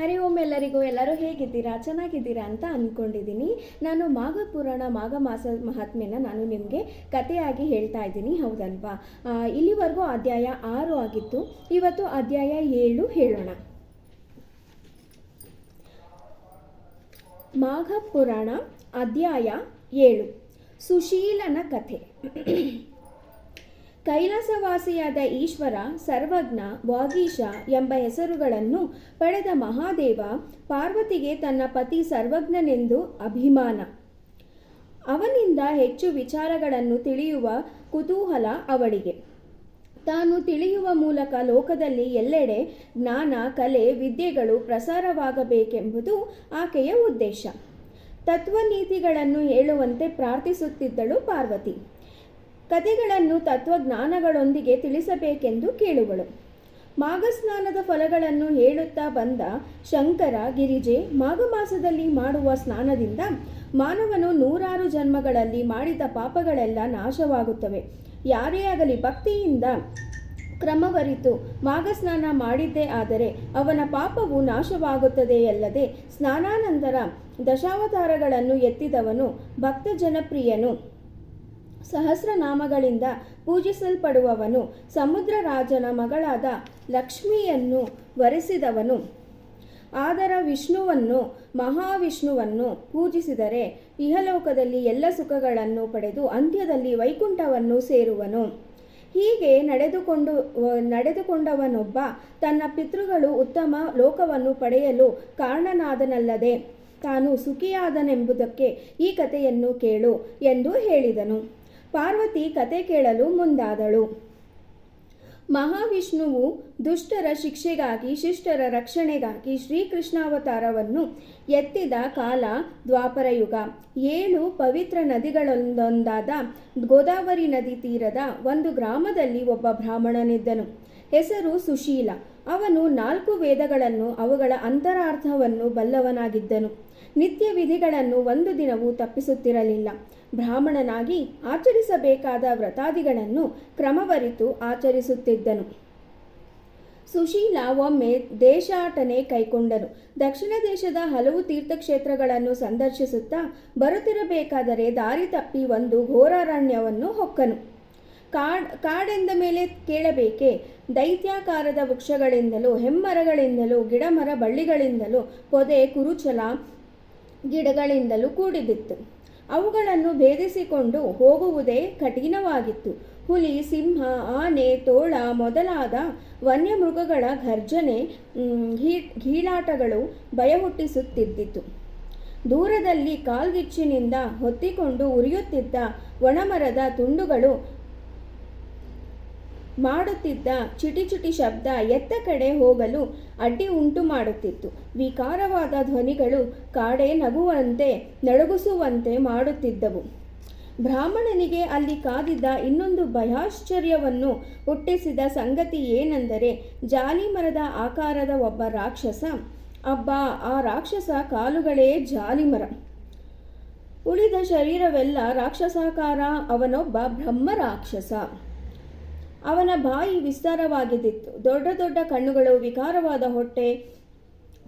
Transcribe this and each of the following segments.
ಹರಿ ಓಂ ಎಲ್ಲರಿಗೂ, ಎಲ್ಲರೂ ಹೇಗಿದ್ದೀರಾ? ಚೆನ್ನಾಗಿದ್ದೀರಾ ಅಂತ ಅಂದ್ಕೊಂಡಿದ್ದೀನಿ ನಾನು ಮಾಘ ಪುರಾಣ ಮಾಘ ಮಾಸ ಮಹಾತ್ಮೆನ ನಾನು ನಿಮಗೆ ಕಥೆಯಾಗಿ ಹೇಳ್ತಾ ಇದ್ದೀನಿ, ಹೌದಲ್ವಾ? ಇಲ್ಲಿವರೆಗೂ ಅಧ್ಯಾಯ ಆರು ಆಗಿತ್ತು. ಇವತ್ತು ಅಧ್ಯಾಯ ಏಳು ಹೇಳೋಣ. ಮಾಘ ಪುರಾಣ ಅಧ್ಯಾಯ ಏಳು. ಸುಶೀಲನ ಕಥೆ. ಕೈಲಾಸವಾಸಿಯಾದ ಈಶ್ವರ, ಸರ್ವಜ್ಞ, ವಾಗೀಶ ಎಂಬ ಹೆಸರುಗಳನ್ನು ಪಡೆದ ಮಹಾದೇವ ಪಾರ್ವತಿಗೆ ತನ್ನ ಪತಿ ಸರ್ವಜ್ಞನೆಂದು ಅಭಿಮಾನ. ಅವನಿಂದ ಹೆಚ್ಚು ವಿಚಾರಗಳನ್ನು ತಿಳಿಯುವ ಕುತೂಹಲ ಅವಳಿಗೆ. ತಾನು ತಿಳಿಯುವ ಮೂಲಕ ಲೋಕದಲ್ಲಿ ಎಲ್ಲೆಡೆ ಜ್ಞಾನ, ಕಲೆ, ವಿದ್ಯೆಗಳು ಪ್ರಸಾರವಾಗಬೇಕೆಂಬುದು ಆಕೆಯ ಉದ್ದೇಶ. ತತ್ವನೀತಿಗಳನ್ನು ಹೇಳುವಂತೆ ಪ್ರಾರ್ಥಿಸುತ್ತಿದ್ದಳು ಪಾರ್ವತಿ. ಕಥೆಗಳನ್ನು ತತ್ವಜ್ಞಾನಗಳೊಂದಿಗೆ ತಿಳಿಸಬೇಕೆಂದು ಕೇಳುವಳು. ಮಾಘಸ್ನಾನದ ಫಲಗಳನ್ನು ಹೇಳುತ್ತಾ ಬಂದ ಶಂಕರ, ಗಿರಿಜೆ ಮಾಘ ಮಾಸದಲ್ಲಿ ಮಾಡುವ ಸ್ನಾನದಿಂದ ಮಾನವನು ನೂರಾರು ಜನ್ಮಗಳಲ್ಲಿ ಮಾಡಿದ ಪಾಪಗಳೆಲ್ಲ ನಾಶವಾಗುತ್ತವೆ. ಯಾರೇ ಆಗಲಿ ಭಕ್ತಿಯಿಂದ ಕ್ರಮವರಿತು ಮಾಘಸ್ನಾನ ಮಾಡಿದ್ದೇ ಆದರೆ ಅವನ ಪಾಪವು ನಾಶವಾಗುತ್ತದೆಯಲ್ಲದೆ ಸ್ನಾನಾನಂತರ ದಶಾವತಾರಗಳನ್ನು ಎತ್ತಿದವನು ಭಕ್ತ ಜನಪ್ರಿಯನು ಸಹಸ್ರನಾಮಗಳಿಂದ ಪೂಜಿಸಲ್ಪಡುವವನು ಸಮುದ್ರ ರಾಜನ ಮಗಳಾದ ಲಕ್ಷ್ಮಿಯನ್ನು ವರಿಸಿದವನು. ಆದರ ವಿಷ್ಣುವನ್ನು, ಮಹಾವಿಷ್ಣುವನ್ನು ಪೂಜಿಸಿದರೆ ಇಹಲೋಕದಲ್ಲಿ ಎಲ್ಲ ಸುಖಗಳನ್ನು ಪಡೆದು ಅಂತ್ಯದಲ್ಲಿ ವೈಕುಂಠವನ್ನು ಸೇರುವನು. ಹೀಗೆ ನಡೆದುಕೊಂಡು, ನಡೆದುಕೊಂಡವನೊಬ್ಬ ತನ್ನ ಪಿತೃಗಳು ಉತ್ತಮ ಲೋಕವನ್ನು ಪಡೆಯಲು ಕಾರಣನಾದನಲ್ಲದೆ ತಾನು ಸುಖಿಯಾದನೆಂಬುದಕ್ಕೆ ಈ ಕಥೆಯನ್ನು ಕೇಳು ಎಂದು ಹೇಳಿದನು. ಪಾರ್ವತಿ ಕತೆ ಕೇಳಲು ಮುಂದಾದಳು. ಮಹಾವಿಷ್ಣುವು ದುಷ್ಟರ ಶಿಕ್ಷೆಗಾಗಿ, ಶಿಷ್ಟರ ರಕ್ಷಣೆಗಾಗಿ ಶ್ರೀಕೃಷ್ಣಾವತಾರವನ್ನು ಎತ್ತಿದ ಕಾಲ ದ್ವಾಪರಯುಗ ಏಳು ಪವಿತ್ರ ನದಿಗಳೊಂದೊಂದಾದ ಗೋದಾವರಿ ನದಿ ತೀರದ ಒಂದು ಗ್ರಾಮದಲ್ಲಿ ಒಬ್ಬ ಬ್ರಾಹ್ಮಣನಿದ್ದನು. ಹೆಸರು ಸುಶೀಲ. ಅವನು ನಾಲ್ಕು ವೇದಗಳನ್ನು, ಅವುಗಳ ಅಂತರಾರ್ಥವನ್ನು ಬಲ್ಲವನಾಗಿದ್ದನು. ನಿತ್ಯ ವಿಧಿಗಳನ್ನು ಒಂದು ದಿನವೂ ತಪ್ಪಿಸುತ್ತಿರಲಿಲ್ಲ. ಬ್ರಾಹ್ಮಣನಾಗಿ ಆಚರಿಸಬೇಕಾದ ವ್ರತಾದಿಗಳನ್ನು ಕ್ರಮವರಿತು ಆಚರಿಸುತ್ತಿದ್ದನು. ಸುಶೀಲ ಒಮ್ಮೆ ದೇಶಾಟನೆ ಕೈಕೊಂಡನು. ದಕ್ಷಿಣ ದೇಶದ ಹಲವು ತೀರ್ಥಕ್ಷೇತ್ರಗಳನ್ನು ಸಂದರ್ಶಿಸುತ್ತಾ ಬರುತ್ತಿರಬೇಕಾದರೆ ದಾರಿ ತಪ್ಪಿ ಒಂದು ಘೋರಾರಣ್ಯವನ್ನು ಹೊಕ್ಕನು. ಕಾಡ್, ಕಾಡೆಂದ ಮೇಲೆ ಕೇಳಬೇಕೆ? ದೈತ್ಯಾಕಾರದ ವೃಕ್ಷಗಳಿಂದಲೂ, ಹೆಮ್ಮರಗಳಿಂದಲೂ, ಗಿಡಮರ ಬಳ್ಳಿಗಳಿಂದಲೂ, ಪೊದೆ ಕುರುಚಲ ಗಿಡಗಳಿಂದಲೂ ಕೂಡಿದಿತ್ತು. ಅವುಗಳನ್ನು ಭೇದಿಸಿಕೊಂಡು ಹೋಗುವುದೇ ಕಠಿಣವಾಗಿತ್ತು. ಹುಲಿ, ಸಿಂಹ, ಆನೆ, ತೋಳ ಮೊದಲಾದ ವನ್ಯಮೃಗಗಳ ಘರ್ಜನೆ ಹೀ ಘೀಳಾಟಗಳು ಭಯ ಹುಟ್ಟಿಸುತ್ತಿದ್ದಿತು ದೂರದಲ್ಲಿ ಕಾಲ್ಗಿಚ್ಚಿನಿಂದ ಹೊತ್ತಿಕೊಂಡು ಉರಿಯುತ್ತಿದ್ದ ಒಣಮರದ ತುಂಡುಗಳು ಮಾಡುತ್ತಿದ್ದ ಚಿಟಿಚಿಟಿ ಶಬ್ದ ಎತ್ತ ಕಡೆ ಹೋಗಲು ಅಡ್ಡಿ ಉಂಟು ಮಾಡುತ್ತಿತ್ತು. ವಿಕಾರವಾದ ಧ್ವನಿಗಳು ಕಾಡೆ ನಗುವಂತೆ, ನಡುಗಿಸುವಂತೆ ಮಾಡುತ್ತಿದ್ದವು. ಬ್ರಾಹ್ಮಣನಿಗೆ ಅಲ್ಲಿ ಕಾದಿದ್ದ ಇನ್ನೊಂದು ಭಯಾಶ್ಚರ್ಯವನ್ನು ಹುಟ್ಟಿಸಿದ ಸಂಗತಿ ಏನೆಂದರೆ ಜಾಲಿ ಮರದ ಆಕಾರದ ಒಬ್ಬ ರಾಕ್ಷಸ. ಅಬ್ಬಾ, ಆ ರಾಕ್ಷಸ ಕಾಲುಗಳೇ ಜಾಲಿಮರ. ಉಳಿದ ಶರೀರವೆಲ್ಲ ರಾಕ್ಷಸಾಕಾರ, ಅವನೊಬ್ಬ ಬ್ರಹ್ಮ ರಾಕ್ಷಸ ಅವನ ಬಾಯಿ ವಿಸ್ತಾರವಾಗಿದ್ದಿತ್ತು. ದೊಡ್ಡ ದೊಡ್ಡ ಕಣ್ಣುಗಳು, ವಿಕಾರವಾದ ಹೊಟ್ಟೆ,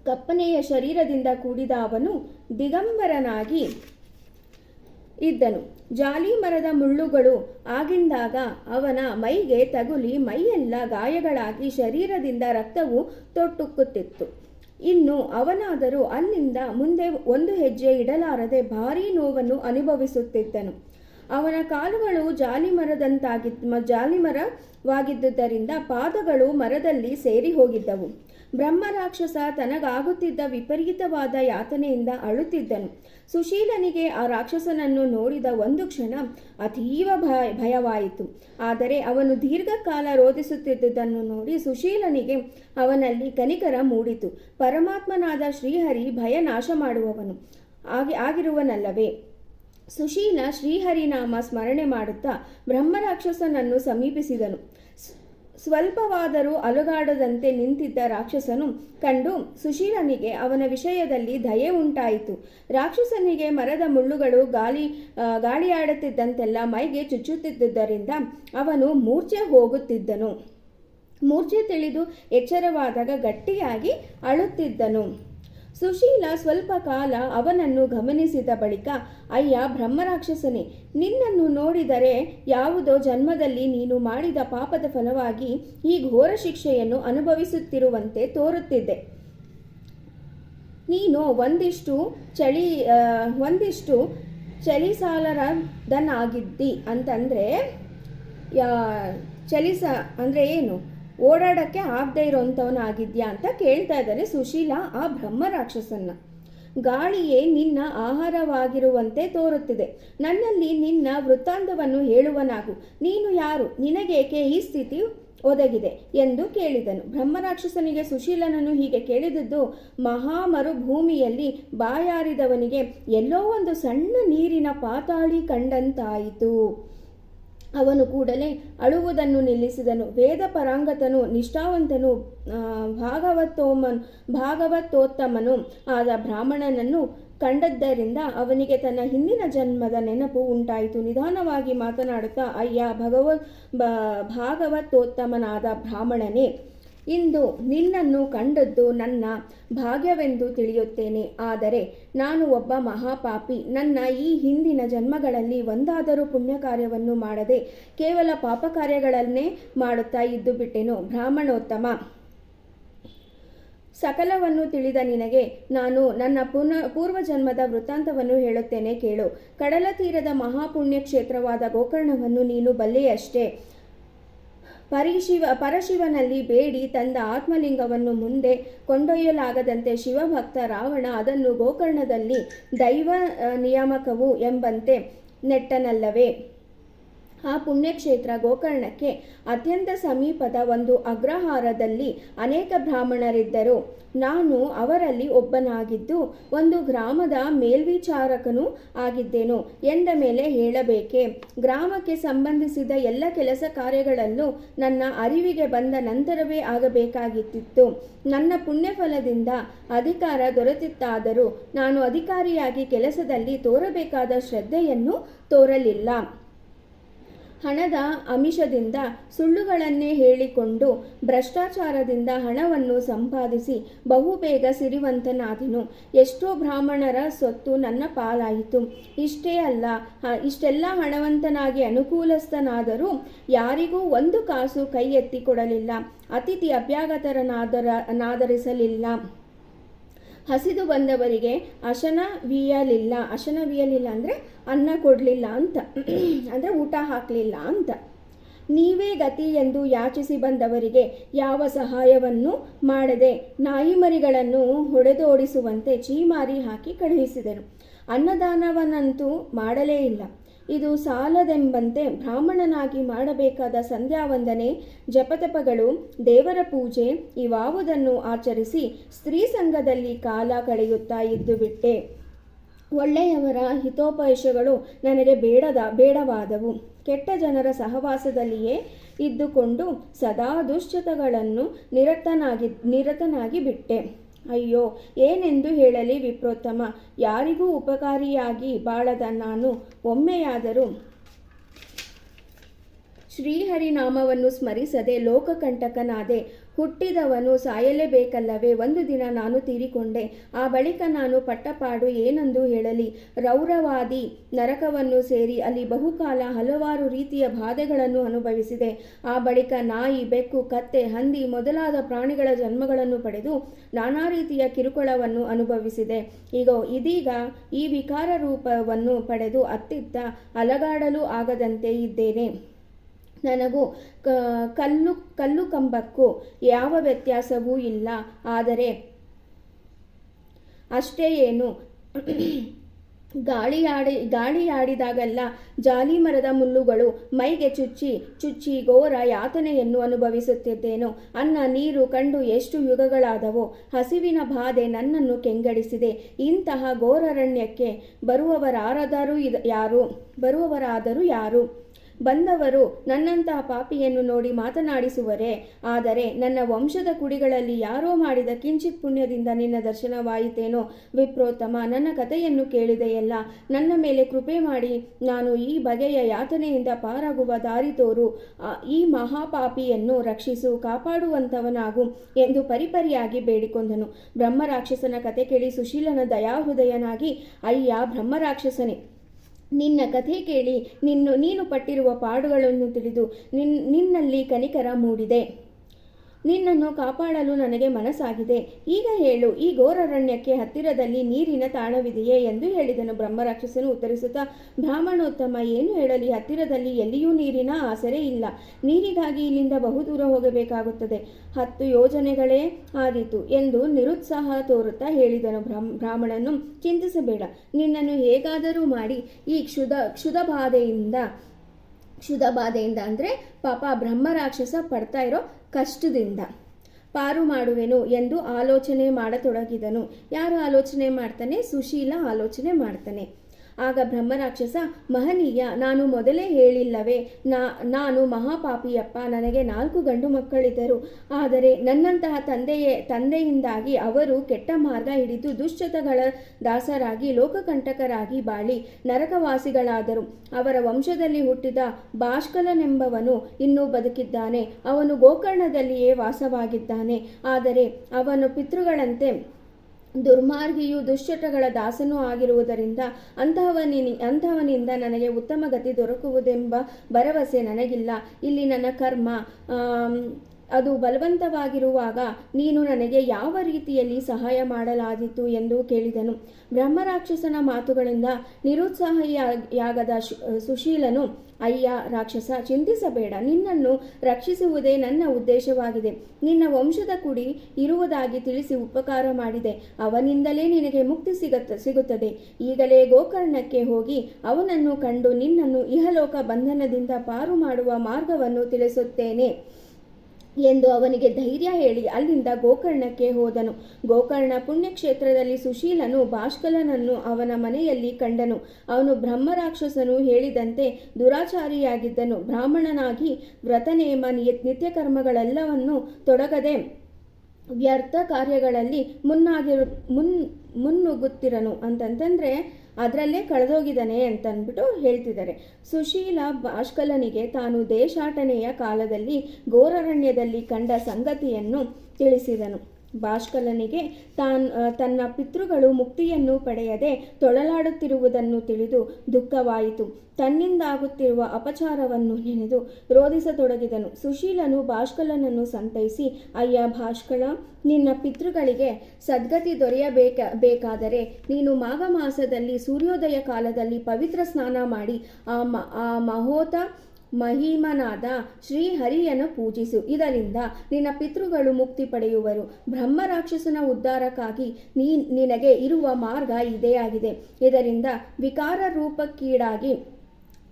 ಕಪ್ಪನೆಯ ಶರೀರದಿಂದ ಕೂಡಿದ ಅವನು ದಿಗಂಬರನಾಗಿ ಇದ್ದನು. ಜಾಲಿ ಮರದ ಮುಳ್ಳುಗಳು ಆಗಿಂದಾಗ ಅವನ ಮೈಗೆ ತಗುಲಿ ಮೈಯೆಲ್ಲ ಗಾಯಗಳಾಗಿ ಶರೀರದಿಂದ ರಕ್ತವು ತೊಟ್ಟುಕ್ಕುತ್ತಿತ್ತು ಇನ್ನು ಅವನಾದರೂ ಅಲ್ಲಿಂದ ಮುಂದೆ ಒಂದು ಹೆಜ್ಜೆ ಇಡಲಾರದೆ ಭಾರೀ ನೋವನ್ನು ಅನುಭವಿಸುತ್ತಿದ್ದನು. ಅವನ ಕಾಲುಗಳು ಜಾಲಿ ಮರದಂತಾಗಿದ್ದ ಮ- ಜಾಲಿ ಮರವಾಗಿದ್ದುದರಿಂದ ಪಾದಗಳು ಮರದಲ್ಲಿ ಸೇರಿ ಹೋಗಿದ್ದವು. ಬ್ರಹ್ಮ ರಾಕ್ಷಸ ತನಗಾಗುತ್ತಿದ್ದ ವಿಪರೀತವಾದ ಯಾತನೆಯಿಂದ ಅಳುತ್ತಿದ್ದನು. ಸುಶೀಲನಿಗೆ ಆ ರಾಕ್ಷಸನನ್ನು ನೋಡಿದ ಒಂದು ಕ್ಷಣ ಅತೀವ ಭಯ, ಭಯವಾಯಿತು. ಆದರೆ ಅವನು ದೀರ್ಘಕಾಲ ರೋಧಿಸುತ್ತಿದ್ದುದನ್ನು ನೋಡಿ ಸುಶೀಲನಿಗೆ ಅವನಲ್ಲಿ ಕನಿಕರ ಮೂಡಿತು. ಪರಮಾತ್ಮನಾದ ಶ್ರೀಹರಿ ಭಯ ನಾಶ ಮಾಡುವವನು ಆಗಿ, ಆಗಿರುವನಲ್ಲವೇ? ಸುಶೀಲ ಶ್ರೀಹರಿನಾಮ ಸ್ಮರಣೆ ಮಾಡುತ್ತಾ ಬ್ರಹ್ಮರಾಕ್ಷಸನನ್ನು ಸಮೀಪಿಸಿದನು. ಸ್ವಲ್ಪವಾದರೂ ಅಲುಗಾಡದಂತೆ ನಿಂತಿದ್ದ ರಾಕ್ಷಸನು ಕಂಡು ಸುಶೀಲನಿಗೆ ಅವನ ವಿಷಯದಲ್ಲಿ ದಯೆ ಉಂಟಾಯಿತು. ರಾಕ್ಷಸನಿಗೆ ಮರದ ಮುಳ್ಳುಗಳು ಗಾಳಿ ಗಾಳಿಯಾಡುತ್ತಿದ್ದಂತೆಲ್ಲ ಮೈಗೆ ಚುಚ್ಚುತ್ತಿದ್ದುದರಿಂದ ಅವನು ಮೂರ್ಛೆ ಹೋಗುತ್ತಿದ್ದನು. ಮೂರ್ಛೆ ತಿಳಿದು ಎಚ್ಚರವಾದಾಗ ಗಟ್ಟಿಯಾಗಿ ಅಳುತ್ತಿದ್ದನು. ಸುಶೀಲ ಸ್ವಲ್ಪ ಕಾಲ ಅವನನ್ನು ಗಮನಿಸಿದ ಬಳಿಕ, ಅಯ್ಯ, ಬ್ರಹ್ಮರಾಕ್ಷಸನೇ, ನಿನ್ನನ್ನು ನೋಡಿದರೆ ಯಾವುದೋ ಜನ್ಮದಲ್ಲಿ ನೀನು ಮಾಡಿದ ಪಾಪದ ಫಲವಾಗಿ ಈ ಘೋರ ಶಿಕ್ಷೆಯನ್ನು ಅನುಭವಿಸುತ್ತಿರುವಂತೆ ತೋರುತ್ತಿದ್ದೆ ನೀನು ಒಂದಿಷ್ಟು ಚಳಿ ಒಂದಿಷ್ಟು ಚಳಿಸಾಲರದನಾಗಿದ್ದಿ ಅಂತಂದರೆ, ಯಾ ಚಲಿಸ ಅಂದರೆ ಏನು? ಓಡಾಡೋಕ್ಕೆ ಆಗದೆ ಇರೋವಂಥವನಾಗಿದ್ಯಾ ಅಂತ ಕೇಳ್ತಾ ಇದ್ದಾನೆ ಸುಶೀಲ, ಆ ಬ್ರಹ್ಮ ರಾಕ್ಷಸನ್ನ ಗಾಳಿಯೇ ನಿನ್ನ ಆಹಾರವಾಗಿರುವಂತೆ ತೋರುತ್ತಿದೆ. ನನ್ನಲ್ಲಿ ನಿನ್ನ ವೃತ್ತಾಂತವನ್ನು ಹೇಳುವನಾಗು. ನೀನು ಯಾರು? ನಿನಗೇಕೆ ಈ ಸ್ಥಿತಿ ಒದಗಿದೆ? ಎಂದು ಕೇಳಿದನು. ಬ್ರಹ್ಮರಾಕ್ಷಸನಿಗೆ ಸುಶೀಲನನ್ನು ಹೀಗೆ ಕೇಳಿದದ್ದು, ಮಹಾಮರುಭೂಮಿಯಲ್ಲಿ ಬಾಯಾರಿದವನಿಗೆ ಎಲ್ಲೋ ಒಂದು ಸಣ್ಣ ನೀರಿನ ಪಾತಾಳಿ ಕಂಡಂತಾಯಿತು. ಅವನು ಕೂಡಲೇ ಅಳುವುದನ್ನು ನಿಲ್ಲಿಸಿದನು. ವೇದ ಪರಾಂಗತನು ನಿಷ್ಠಾವಂತನು ಭಾಗವತೋಮನ್, ಭಾಗವತೋತ್ತಮನು ಆದ ಬ್ರಾಹ್ಮಣನನ್ನು ಕಂಡದ್ದರಿಂದ ಅವನಿಗೆ ತನ್ನ ಹಿಂದಿನ ಜನ್ಮದ ನೆನಪು ಉಂಟಾಯಿತು. ನಿಧಾನವಾಗಿ ಮಾತನಾಡುತ್ತಾ, ಅಯ್ಯ, ಭಗವ ಭಾಗವತೋತ್ತಮನಾದ ಬ್ರಾಹ್ಮಣನೇ ಇಂದು ನಿನ್ನನ್ನು ಕಂಡದ್ದು ನನ್ನ ಭಾಗ್ಯವೆಂದು ತಿಳಿಯುತ್ತೇನೆ. ಆದರೆ ನಾನು ಒಬ್ಬ ಮಹಾಪಾಪಿ. ನನ್ನ ಈ ಹಿಂದಿನ ಜನ್ಮಗಳಲ್ಲಿ ಒಂದಾದರೂ ಪುಣ್ಯ ಕಾರ್ಯವನ್ನು ಮಾಡದೆ ಕೇವಲ ಪಾಪ ಕಾರ್ಯಗಳನ್ನೇ ಮಾಡುತ್ತಾ ಇದ್ದು ಬಿಟ್ಟೆನು. ಬ್ರಾಹ್ಮಣೋತ್ತಮ. ಸಕಲವನ್ನು ತಿಳಿದ ನಿನಗೆ ನಾನು ನನ್ನ ಪುನ ಪೂರ್ವಜನ್ಮದ ವೃತ್ತಾಂತವನ್ನು ಹೇಳುತ್ತೇನೆ ಕೇಳು. ಕಡಲ ತೀರದ ಮಹಾಪುಣ್ಯ ಕ್ಷೇತ್ರವಾದ ಗೋಕರ್ಣವನ್ನು ನೀನು ಬಲ್ಲೆಯಷ್ಟೇ. ಪರಿಶಿವ, ಪರಶಿವನಲ್ಲಿ ಬೇಡಿ, ತಂದ ಆತ್ಮಲಿಂಗವನ್ನು ಮುಂದೆ ಕೊಂಡೊಯ್ಯಲಾಗದಂತೆ ಶಿವಭಕ್ತ ರಾವಣ ಅದನ್ನು ಗೋಕರ್ಣದಲ್ಲಿ ದೈವ ನಿಯಾಮಕವು ಎಂಬಂತೆ ನೆಟ್ಟನಲ್ಲವೇ? ಆ ಪುಣ್ಯಕ್ಷೇತ್ರ ಗೋಕರ್ಣಕ್ಕೆ ಅತ್ಯಂತ ಸಮೀಪದ ಒಂದು ಅಗ್ರಹಾರದಲ್ಲಿ ಅನೇಕ ಬ್ರಾಹ್ಮಣರಿದ್ದರು. ನಾನು ಅವರಲ್ಲಿ ಒಬ್ಬನಾಗಿದ್ದು, ಒಂದು ಗ್ರಾಮದ ಮೇಲ್ವಿಚಾರಕನೂ ಆಗಿದ್ದೇನು ಎಂದ ಮೇಲೆ ಹೇಳಬೇಕೆ. ಗ್ರಾಮಕ್ಕೆ ಸಂಬಂಧಿಸಿದ ಎಲ್ಲ ಕೆಲಸ ಕಾರ್ಯಗಳನ್ನು ನನ್ನ ಅರಿವಿಗೆ ಬಂದ ನಂತರವೇ ಆಗಬೇಕಾಗಿತ್ತಿತ್ತು. ನನ್ನ ಪುಣ್ಯಫಲದಿಂದ ಅಧಿಕಾರ ದೊರೆತಿತ್ತಾದರೂ, ನಾನು ಅಧಿಕಾರಿಯಾಗಿ ಕೆಲಸದಲ್ಲಿ ತೋರಬೇಕಾದ ಶ್ರದ್ಧೆಯನ್ನು ತೋರಲಿಲ್ಲ. ಹಣದ ಅಮಿಷದಿಂದ ಸುಳ್ಳುಗಳನ್ನೇ ಹೇಳಿಕೊಂಡು ಭ್ರಷ್ಟಾಚಾರದಿಂದ ಹಣವನ್ನು ಸಂಪಾದಿಸಿ ಬಹುಬೇಗ ಸಿರಿವಂತನಾದನು. ಎಷ್ಟೋ ಬ್ರಾಹ್ಮಣರ ಸೊತ್ತು ನನ್ನ ಪಾಲಾಯಿತು. ಇಷ್ಟೇ ಅಲ್ಲ ಇಷ್ಟೆಲ್ಲ ಹಣವಂತನಾಗಿ ಅನುಕೂಲಸ್ಥನಾದರೂ ಯಾರಿಗೂ ಒಂದು ಕಾಸು ಕೈ ಎತ್ತಿ ಕೊಡಲಿಲ್ಲ ಅತಿಥಿ ಅಭ್ಯಾಗತರನಾದರ, ನಾದರಿಸಲಿಲ್ಲ. ಹಸಿದು ಬಂದವರಿಗೆ ಅಶನ ಅಶನವೀಯಲಿಲ್ಲ ಅಶನವೀಯಲಿಲ್ಲ ಅಂದರೆ ಅನ್ನ ಕೊಡಲಿಲ್ಲ ಅಂತ. ಅಂದರೆ ಊಟ ಹಾಕಲಿಲ್ಲ ಅಂತ. ನೀವೇ ಗತಿ ಎಂದು ಯಾಚಿಸಿ ಬಂದವರಿಗೆ ಯಾವ ಸಹಾಯವನ್ನು ಮಾಡದೆ ನಾಯಿಮರಿಗಳನ್ನು ಹೊಡೆದೋಡಿಸುವಂತೆ ಚೀಮಾರಿ ಹಾಕಿ ಕಳುಹಿಸಿದರು. ಅನ್ನದಾನವನ್ನಂತೂ ಮಾಡಲೇ ಇಲ್ಲ. ಇದು ಸಾಲದೆಂಬಂತೆ ಬ್ರಾಹ್ಮಣನಾಗಿ ಮಾಡಬೇಕಾದ ಸಂಧ್ಯಾವಂದನೆ, ಜಪತಪಗಳು, ದೇವರ ಪೂಜೆ, ಇವಾವುದನ್ನು ಆಚರಿಸಿ ಸ್ತ್ರೀ ಸಂಘದಲ್ಲಿ ಕಾಲ ಕಳೆಯುತ್ತಾ ಇದ್ದು ಬಿಟ್ಟೆ. ಒಳ್ಳೆಯವರ ಹಿತೋಪದೇಶಗಳು ನನಗೆ ಬೇಡದ, ಬೇಡವಾದವು. ಕೆಟ್ಟ ಜನರ ಸಹವಾಸದಲ್ಲಿಯೇ ಇದ್ದುಕೊಂಡು ಸದಾ ದುಶ್ಚಿತಗಳನ್ನು ನಿರತನಾಗಿ ನಿರತನಾಗಿ ಬಿಟ್ಟೆ. ಅಯ್ಯೋ ಏನೆಂದು ಹೇಳಲಿ ವಿಪ್ರೋತ್ತಮ. ಯಾರಿಗೂ ಉಪಕಾರಿಯಾಗಿ ಬಾಳದ ನಾನು. ಒಮ್ಮೆಯಾದರೂ ಶ್ರೀಹರಿನಾಮವನ್ನು ಸ್ಮರಿಸದೆ ಲೋಕಕಂಟಕನಾದೆ. ಹುಟ್ಟಿದವನು ಸಾಯಲೇಬೇಕಲ್ಲವೇ? ಒಂದು ದಿನ ನಾನು ತೀರಿಕೊಂಡೆ. ಆ ಬಳಿಕ ನಾನು ಪಟ್ಟಪಾಡು ಏನೆಂದು ಹೇಳಲಿ? ರೌರವಾದಿ ನರಕವನ್ನು ಸೇರಿ ಅಲ್ಲಿ ಬಹುಕಾಲ ಹಲವಾರು ರೀತಿಯ ಬಾಧೆಗಳನ್ನು ಅನುಭವಿಸಿದೆ. ಆ ಬಳಿಕ ನಾಯಿ, ಬೆಕ್ಕು, ಕತ್ತೆ, ಹಂದಿ ಮೊದಲಾದ ಪ್ರಾಣಿಗಳ ಜನ್ಮಗಳನ್ನು ಪಡೆದು ನಾನಾ ರೀತಿಯ ಕಿರುಕುಳವನ್ನು ಅನುಭವಿಸಿದೆ. ಈಗ ಇದೀಗ ಈ ವಿಕಾರ ರೂಪವನ್ನು ಪಡೆದು ಅತ್ತಿತ್ತ ಅಲಗಾಡಲು ಆಗದಂತೆ ಇದ್ದೇನೆ. ನನಗೂ ಕಲ್ಲು ಕಲ್ಲು ಕಂಬಕ್ಕೂ ಯಾವ ವ್ಯತ್ಯಾಸವೂ ಇಲ್ಲ. ಆದರೆ ಅಷ್ಟೇ ಏನು? ಗಾಳಿಯಾಡಿ, ಗಾಳಿಯಾಡಿದಾಗೆಲ್ಲ ಜಾಲಿ ಮರದ ಮುಳ್ಳುಗಳು ಮೈಗೆ ಚುಚ್ಚಿ ಚುಚ್ಚಿ ಘೋರ ಯಾತನೆಯನ್ನು ಅನುಭವಿಸುತ್ತಿದ್ದೇನು? ಅನ್ನ, ನೀರು ಕಂಡು ಎಷ್ಟು ಯುಗಗಳಾದವೋ, ಹಸಿವಿನ ಬಾಧೆ ನನ್ನನ್ನು ಕೆಂಗಡಿಸಿದೆ. ಇಂತಹ ಘೋರರಣ್ಯಕ್ಕೆ ಬರುವವರಾರದರೂ ಇದ, ಯಾರು? ಬರುವವರಾದರೂ ಯಾರು? ಬಂದವರು ನನ್ನಂತಹ ಪಾಪಿಯನ್ನು ನೋಡಿ ಮಾತನಾಡಿಸುವರೇ. ಆದರೆ ನನ್ನ ವಂಶದ ಕುಡಿಗಳಲ್ಲಿ ಯಾರೋ ಮಾಡಿದ ಕಿಂಚಿತ್ ಪುಣ್ಯದಿಂದ ನಿನ್ನ ದರ್ಶನವಾಯಿತೇನೋ? ವಿಪ್ರೋತ್ತಮ, ನನ್ನ ಕಥೆಯನ್ನು ಕೇಳಿದೆಯಲ್ಲ. ನನ್ನ ಮೇಲೆ ಕೃಪೆ ಮಾಡಿ, ನಾನು ಈ ಬಗೆಯ ಯಾತನೆಯಿಂದ ಪಾರಾಗುವ ದಾರಿ ತೋರು. ಈ ಮಹಾಪಾಪಿಯನ್ನು ರಕ್ಷಿಸು, ಕಾಪಾಡುವಂತವನಾಗು ಎಂದು ಪರಿಪರಿಯಾಗಿ ಬೇಡಿಕೊಂಡನು. ಬ್ರಹ್ಮರಾಕ್ಷಸನ ಕತೆ ಕೇಳಿ ಸುಶೀಲನ ದಯಾಹೃದಯನಾಗಿ, ಅಯ್ಯ ಬ್ರಹ್ಮರಾಕ್ಷಸನೇ ನಿನ್ನ ಕಥೆ ಕೇಳಿ ನಿನ್ನ ನೀನು ಪಟ್ಟಿರುವ ಪಾಡುಗಳನ್ನು ತಿಳಿದು ನಿನ್ ನಿನ್ನಲ್ಲಿ ಕನಿಕರ ಮೂಡಿದೆ. ನಿನ್ನನ್ನು ಕಾಪಾಡಲು ನನಗೆ ಮನಸ್ಸಾಗಿದೆ. ಈಗ ಹೇಳು, ಈ ಘೋರರಣ್ಯಕ್ಕೆ ಹತ್ತಿರದಲ್ಲಿ ನೀರಿನ ತಾಣವಿದೆಯೇ ಎಂದು ಹೇಳಿದನು ಬ್ರಹ್ಮರಾಕ್ಷಸನು ಉತ್ತರಿಸುತ್ತಾ, ಬ್ರಾಹ್ಮಣೋತ್ತಮ, ಏನು ಹೇಳಲಿ, ಹತ್ತಿರದಲ್ಲಿ ಎಲ್ಲಿಯೂ ನೀರಿನ ಆಸರೆ ಇಲ್ಲ. ನೀರಿಗಾಗಿ ಇಲ್ಲಿಂದ ಬಹುದೂರ ಹೋಗಬೇಕಾಗುತ್ತದೆ. ಹತ್ತು ಯೋಜನೆಗಳೇ ಆದೀತು ಎಂದು ನಿರುತ್ಸಾಹ ತೋರುತ್ತಾ ಹೇಳಿದನು ಬ್ರಾಹ್ಮ, ಬ್ರಾಹ್ಮಣನು, ಚಿಂತಿಸಬೇಡ, ನಿನ್ನನ್ನು ಹೇಗಾದರೂ ಮಾಡಿ, ಈ ಕ್ಷುದ ಕ್ಷುದ ಬಾಧೆಯಿಂದ ಕ್ಷುಧ ಬಾಧೆಯಿಂದ ಅಂದರೆ ಪಾಪ ಬ್ರಹ್ಮರಾಕ್ಷಸ ಪಡ್ತಾ ಇರೋ ಕಷ್ಟದಿಂದ. ಪಾರು ಮಾಡುವೆನು ಎಂದು ಆಲೋಚನೆ ಮಾಡತೊಡಗಿದನು. ಯಾರು ಆಲೋಚನೆ ಮಾಡ್ತಾನೆ? ಸುಶೀಲ ಆಲೋಚನೆ ಮಾಡ್ತಾನೆ. ಆಗ ಬ್ರಹ್ಮರಾಕ್ಷಸ, ಮಹನೀಯ, ನಾನು ಮೊದಲೇ ಹೇಳಿಲ್ಲವೇ? ನಾ, ನಾನು ಮಹಾಪಾಪಿಯಪ್ಪ, ನನಗೆ ನಾಲ್ಕು ಗಂಡು ಮಕ್ಕಳಿದ್ದರು. ಆದರೆ ನನ್ನಂತಹ ತಂದೆಯೇ, ತಂದೆಯಿಂದಾಗಿ ಅವರು ಕೆಟ್ಟ ಮಾರ್ಗ ಹಿಡಿದು ದುಶ್ಚತಗಳ ದಾಸರಾಗಿ, ಲೋಕಕಂಟಕರಾಗಿ ಬಾಳಿ ನರಕವಾಸಿಗಳಾದರು. ಅವರ ವಂಶದಲ್ಲಿ ಹುಟ್ಟಿದ ಭಾಷ್ಕಲನೆಂಬವನು ಇನ್ನೂ ಬದುಕಿದ್ದಾನೆ. ಅವನು ಗೋಕರ್ಣದಲ್ಲಿಯೇ ವಾಸವಾಗಿದ್ದಾನೆ. ಆದರೆ ಅವನು ಪಿತೃಗಳಂತೆ ದುರ್ಮಾರ್ಗಿಯು ದುಶ್ಚಟಗಳ ದಾಸನೂ ಆಗಿರುವುದರಿಂದ ಅಂತಹವನಿ ಅಂತಹವನಿಂದ ನನಗೆ ಉತ್ತಮ ಗತಿ ದೊರಕುವುದೆಂಬ ಭರವಸೆ ನನಗಿಲ್ಲ. ಇಲ್ಲಿ ನನ್ನ ಕರ್ಮ ಅದು ಬಲವಂತವಾಗಿರುವಾಗ ನೀನು ನನಗೆ ಯಾವ ರೀತಿಯಲ್ಲಿ ಸಹಾಯ ಮಾಡಲಾದೀತು ಎಂದು ಕೇಳಿದನು. ಬ್ರಹ್ಮರಾಕ್ಷಸನ ಮಾತುಗಳಿಂದ ನಿರುತ್ಸಾಹಿಯಾಗದ ಸುಶೀಲನು, ಅಯ್ಯ ರಾಕ್ಷಸ, ಚಿಂತಿಸಬೇಡ, ನಿನ್ನನ್ನು ರಕ್ಷಿಸುವುದೇ ನನ್ನ ಉದ್ದೇಶವಾಗಿದೆ. ನಿನ್ನ ವಂಶದ ಕುಡಿ ಇರುವುದಾಗಿ ತಿಳಿಸಿ ಉಪಕಾರ ಮಾಡಿದೆ. ಅವನಿಂದಲೇ ನಿನಗೆ ಮುಕ್ತಿ ಸಿಗತ್ತ ಸಿಗುತ್ತದೆ. ಈಗಲೇ ಗೋಕರ್ಣಕ್ಕೆ ಹೋಗಿ ಅವನನ್ನು ಕಂಡು ನಿನ್ನನ್ನು ಇಹಲೋಕ ಬಂಧನದಿಂದ ಪಾರು ಮಾಡುವ ಮಾರ್ಗವನ್ನು ತಿಳಿಸುತ್ತೇನೆ. ಎಂದು ಅವನಿಗೆ ಧೈರ್ಯ ಹೇಳಿ ಅಲ್ಲಿಂದ ಗೋಕರ್ಣಕ್ಕೆ ಹೋದನು. ಗೋಕರ್ಣ ಪುಣ್ಯಕ್ಷೇತ್ರದಲ್ಲಿ ಸುಶೀಲನು ಭಾಷ್ಕಲನನ್ನು ಅವನ ಮನೆಯಲ್ಲಿ ಕಂಡನು. ಅವನು ಬ್ರಹ್ಮರಾಕ್ಷಸನು ಹೇಳಿದಂತೆ ದುರಾಚಾರಿಯಾಗಿದ್ದನು. ಬ್ರಾಹ್ಮಣನಾಗಿ ವ್ರತನೇಮ, ನಿತ್ಯ ಕರ್ಮಗಳೆಲ್ಲವನ್ನು ತೊಡಗದೆ ವ್ಯರ್ಥ ಕಾರ್ಯಗಳಲ್ಲಿ ಮುನ್ನಾಗಿರು ಮುನ್ ಮುನ್ನುಗ್ಗುತ್ತಿರನು ಅಂತಂತಂದರೆ ಅದರಲ್ಲೇ ಕಳೆದೋಗಿದ್ದಾನೆ ಅಂತ ಅಂದ್ಬಿಟ್ಟು ಹೇಳ್ತಿದ್ದಾರೆ. ಸುಶೀಲ ಭಾಷ್ಕಲನಿಗೆ ತಾನು ದೇಶಾಟನೆಯ ಕಾಲದಲ್ಲಿ ಘೋರರಣ್ಯದಲ್ಲಿ ಕಂಡ ಸಂಗತಿಯನ್ನು ತಿಳಿಸಿದನು. ಭಾಷ್ಕಲನಿಗೆ ತಾನ್ ತನ್ನ ಪಿತೃಗಳು ಮುಕ್ತಿಯನ್ನು ಪಡೆಯದೆ ತೊಳಲಾಡುತ್ತಿರುವುದನ್ನು ತಿಳಿದು ದುಃಖವಾಯಿತು. ತನ್ನಿಂದಾಗುತ್ತಿರುವ ಅಪಚಾರವನ್ನು ನೆನೆದು ರೋಧಿಸತೊಡಗಿದನು. ಸುಶೀಲನು ಭಾಷ್ಕಲನನ್ನು ಸಂತೈಸಿ, ಅಯ್ಯ ಭಾಷ್ಕಳ ನಿನ್ನ ಪಿತೃಗಳಿಗೆ ಸದ್ಗತಿ ದೊರೆಯಬೇಕ, ಬೇಕಾದರೆ ನೀನು ಮಾಘ ಮಾಸದಲ್ಲಿ ಸೂರ್ಯೋದಯ ಕಾಲದಲ್ಲಿ ಪವಿತ್ರ ಸ್ನಾನ ಮಾಡಿ ಆ ಮಹೋತ ಮಹಿಮನಾದ ಶ್ರೀಹರಿಯನ್ನು ಪೂಜಿಸು. ಇದರಿಂದ ನಿನ್ನ ಪಿತೃಗಳು ಮುಕ್ತಿ ಪಡೆಯುವರು. ಬ್ರಹ್ಮರಾಕ್ಷಸನ ಉದ್ಧಾರಕ್ಕಾಗಿ ನೀ, ನಿನಗೆ ಇರುವ ಮಾರ್ಗ ಇದೇ ಆಗಿದೆ. ಇದರಿಂದ ವಿಕಾರ ರೂಪಕ್ಕೀಡಾಗಿ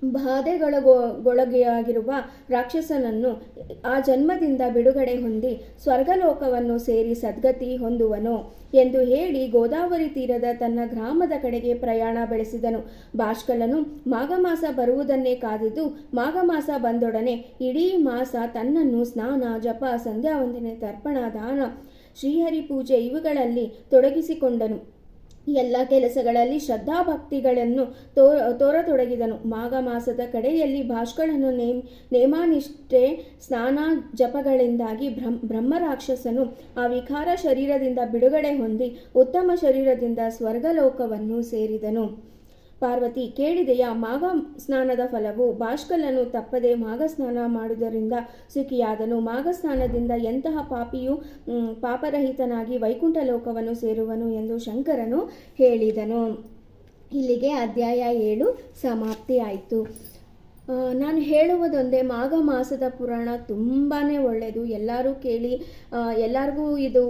ಬಾಧೆಗೊಳಗೊಳಗೆಯಾಗಿರುವ ರಾಕ್ಷಸನನ್ನು ಆ ಜನ್ಮದಿಂದ ಬಿಡುಗಡೆ ಹೊಂದಿ ಸ್ವರ್ಗಲೋಕವನ್ನು ಸೇರಿ ಸದ್ಗತಿ ಹೊಂದುವನು ಎಂದು ಹೇಳಿ ಗೋದಾವರಿ ತೀರದ ತನ್ನ ಗ್ರಾಮದ ಕಡೆಗೆ ಪ್ರಯಾಣ ಬೆಳೆಸಿದನು. ಭಾಷ್ಕಲನು ಮಾಘಮಾಸ ಬರುವುದನ್ನೇ ಕಾದಿದ್ದು ಮಾಘಮಾಸ ಬಂದೊಡನೆ ಇಡೀ ಮಾಸ ತನ್ನನ್ನು ಸ್ನಾನ, ಜಪ, ಸಂಧ್ಯಾವಂದನೆ, ತರ್ಪಣ, ದಾನ ಶ್ರೀಹರಿ ಪೂಜೆ ಇವುಗಳಲ್ಲಿ ತೊಡಗಿಸಿಕೊಂಡನು. ಎಲ್ಲ ಕೆಲಸಗಳಲ್ಲಿ ಶ್ರದ್ಧಾಭಕ್ತಿಗಳನ್ನು ತೋ, ತೋರತೊಡಗಿದನು. ಮಾಘ ಮಾಸದ ಕಡೆಯಲ್ಲಿ ಭಾಷ್ಗಳನ್ನು ನೇಮ್, ನೇಮಾನಿಷ್ಠೆ ಸ್ನಾನ ಜಪಗಳಿಂದಾಗಿ ಬ್ರಹ್ಮ ಬ್ರಹ್ಮರಾಕ್ಷಸನು ಆ ವಿಕಾರ ಶರೀರದಿಂದ ಬಿಡುಗಡೆ ಹೊಂದಿ ಉತ್ತಮ ಶರೀರದಿಂದ ಸ್ವರ್ಗಲೋಕವನ್ನು ಸೇರಿದನು. ಪಾರ್ವತಿ ಕೇಳಿದೆಯ, ಮಾಘ ಸ್ನಾನದ ಫಲವು? ಭಾಷ್ಕಲನು ತಪ್ಪದೆ ಮಾಘ ಸ್ನಾನ ಮಾಡುವುದರಿಂದ ಸುಖಿಯಾದನು. ಮಾಘ ಸ್ನಾನದಿಂದ ಎಂತಹ ಪಾಪಿಯು ಪಾಪರಹಿತನಾಗಿ ವೈಕುಂಠ ಲೋಕವನ್ನು ಸೇರುವನು ಎಂದು ಶಂಕರನು ಹೇಳಿದನು. ಇಲ್ಲಿಗೆ ಅಧ್ಯಾಯ ಏಳು ಸಮಾಪ್ತಿ ಆಯಿತು. ನಾನು ಹೇಳುವುದೊಂದೇ, ಮಾಘ ಮಾಸದ ಪುರಾಣ ತುಂಬಾ ಒಳ್ಳೆಯದು. ಎಲ್ಲರೂ ಕೇಳಿ ಎಲ್ಲರಿಗೂ ಇದು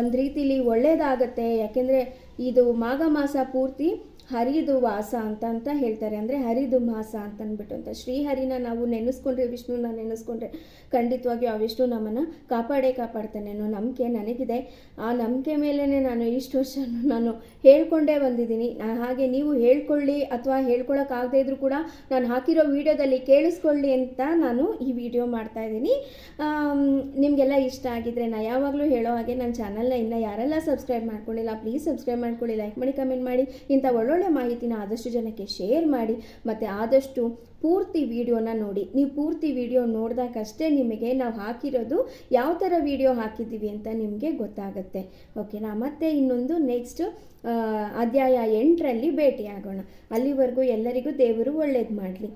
ಒಂದು ರೀತಿಲಿ ಒಳ್ಳೆಯದಾಗತ್ತೆ ಯಾಕೆಂದರೆ ಇದು ಮಾಘ ಮಾಸ ಪೂರ್ತಿ ಹರಿದು ವಾಸ ಅಂತ ಅಂತ ಹೇಳ್ತಾರೆ. ಅಂದರೆ ಹರಿದು ಮಾಸ ಅಂತ ಅಂದ್ಬಿಟ್ಟು ಅಂತ. ಶ್ರೀಹರಿನ ನಾವು ನೆನೆಸ್ಕೊಂಡ್ರೆ, ವಿಷ್ಣುನ ನೆನೆಸ್ಕೊಂಡ್ರೆ ಖಂಡಿತವಾಗಿಯೂ ಆ ವಿಷ್ಣು ನಮ್ಮನ್ನು ಕಾಪಾಡೇ ಕಾಪಾಡ್ತಾನೆ ಅನ್ನೋ ನಂಬಿಕೆ ನನಗಿದೆ. ಆ ನಂಬಿಕೆ ಮೇಲೇ ನಾನು ಇಷ್ಟು ವರ್ಷ ನಾನು ಹೇಳ್ಕೊಂಡೇ ಬಂದಿದ್ದೀನಿ. ಹಾಗೆ ನೀವು ಹೇಳ್ಕೊಳ್ಳಿ ಅಥವಾ ಹೇಳ್ಕೊಳಕ್ಕಾಗದೇ ಇದ್ರೂ ಕೂಡ ನಾನು ಹಾಕಿರೋ ವಿಡಿಯೋದಲ್ಲಿ ಕೇಳಿಸ್ಕೊಳ್ಳಿ ಅಂತ ನಾನು ಈ ವಿಡಿಯೋ ಮಾಡ್ತಾ ಇದ್ದೀನಿ. ನಿಮಗೆಲ್ಲ ಇಷ್ಟ ಆಗಿದ್ರೆ ನಾನು ಯಾವಾಗಲೂ ಹೇಳೋ ಹಾಗೆ ನನ್ನ ಚಾನಲ್ನ ಇನ್ನು ಯಾರೆಲ್ಲ ಸಬ್ಸ್ಕ್ರೈಬ್ ಮಾಡ್ಕೊಂಡಿಲ್ಲ, ಪ್ಲೀಸ್ ಸಬ್ಸ್ಕ್ರೈಬ್ ಮಾಡ್ಕೊಳ್ಳಿ, ಲೈಕ್ ಮಾಡಿ, ಕಮೆಂಟ್ ಮಾಡಿ. ಇಂಥ ಒಳ್ಳೊಳ್ಳೆ ಮಾಹಿತಿನ ಆದಷ್ಟು ಜನಕ್ಕೆ ಶೇರ್ ಮಾಡಿ ಮತ್ತು ಆದಷ್ಟು ಪೂರ್ತಿ ವಿಡಿಯೋನ ನೋಡಿ. ನೀವು ಪೂರ್ತಿ ವಿಡಿಯೋ ನೋಡಿದಾಗಷ್ಟೇ ನಿಮಗೆ ನಾವು ಹಾಕಿರೋದು ಯಾವ ಥರ ವಿಡಿಯೋ ಹಾಕಿದ್ದೀವಿ ಅಂತ ನಿಮಗೆ ಗೊತ್ತಾಗುತ್ತೆ. ಓಕೆನಾ ಮತ್ತೆ ಇನ್ನೊಂದು ನೆಕ್ಸ್ಟ್ ಅಧ್ಯಾಯ ಎಂಟರಲ್ಲಿ ಭೇಟಿಯಾಗೋಣ. ಅಲ್ಲಿವರೆಗೂ ಎಲ್ಲರಿಗೂ ದೇವರು ಒಳ್ಳೇದು ಮಾಡಲಿ.